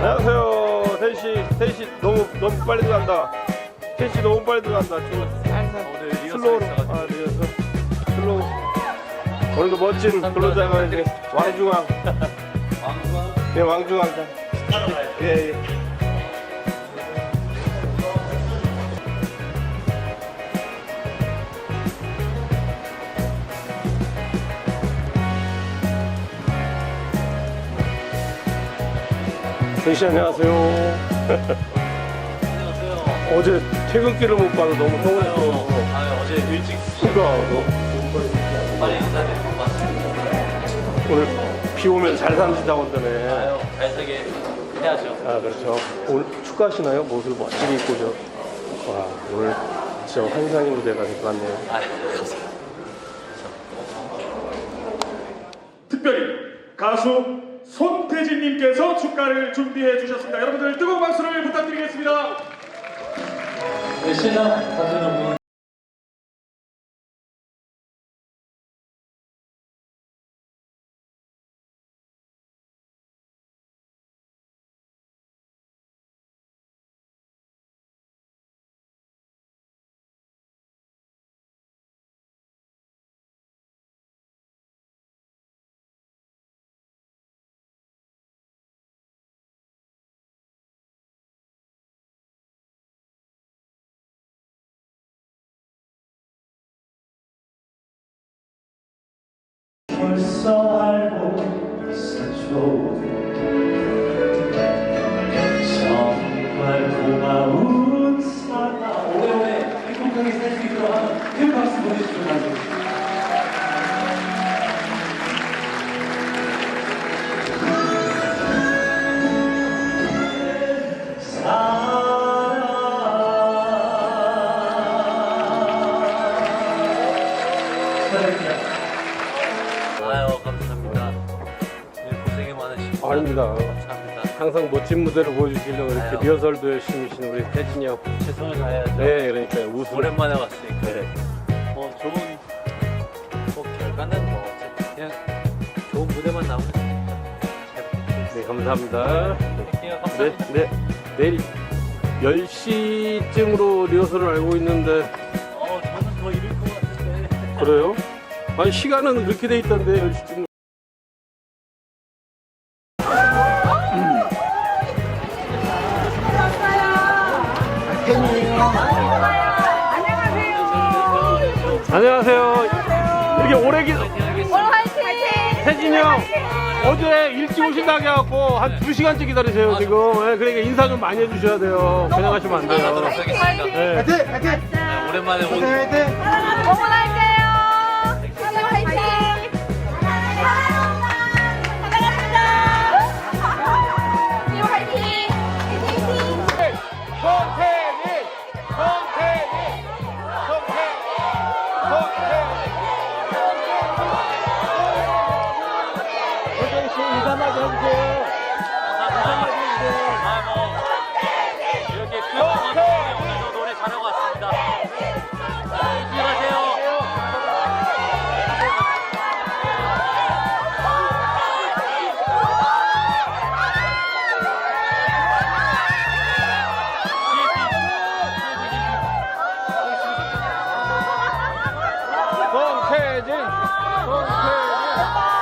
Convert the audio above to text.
안녕하세요. 텐씨, 텐씨 너무 너무 빨리 들어간다. 텐씨 너무 빨리 들어간다. 좀 살살 오늘 슬로우로. 아 리허설. 슬로우. 오늘도 멋진 근로자가 이제 왕중왕. 왕중왕 네 왕중왕. 예 예. 텐씨 안녕하세요. 안녕하세요 어제 퇴근길을 못 봐서 너무 서운했어. 아유 어제 일찍 그러니까 빨리 인사드리고 왔습니다 오늘 비 오면 잘 사는 자원다네. 아유 잘 살게 해야죠 아 그렇죠. 오늘 축가하시나요? 옷을 멋지게 입고 저. 와 오늘 진짜 환상의 무대가 될 것 같네요. 아유 감사합니다 특별히 가수 손태진님께서 축가를 준비해 주셨습니다. 여러분들 뜨거운 박수를 부탁드리겠습니다. 네, 신랑 여 행복하게 살수 있도록 큰 박수 감사합니다. 사랑합니다 아유 감사합니다. 네, 고생이 많으시고 아닙니다. 감사합니다 항상 멋진 무대를 보여주시려고 이렇게 아유. 리허설도 열심히 하시는 우리 태진이 형. 최선을 다해야죠 네, 그러니까 웃음. 오랜만에 왔으니까 네. 뭐 좋은 뭐 결과는 뭐 어쨌든 그냥 좋은 무대만 나오면 잘 부탁드리겠습니다 네, 감사합니다. 네, 네, 감사합니다 네. 내일 10시쯤으로 리허설을 알고 있는데 어 저는 더 이를 것 같은데 그래요? 아니 시간은 그렇게 돼 있던데 10시쯤. 안녕하세요. 이렇게 오래 기 태진이 형 어제 일찍 오신다고 해갖고 한 2시간째 기다리세요 지금 예, 그러니까 인사 좀 많이 해주셔야 돼요 그냥 하시면 안 돼요 하도록 하겠습니다 네. 네, 오랜만에 온 응원할게. 좀 인사만 좀 해주세요. 송태진! 송태진!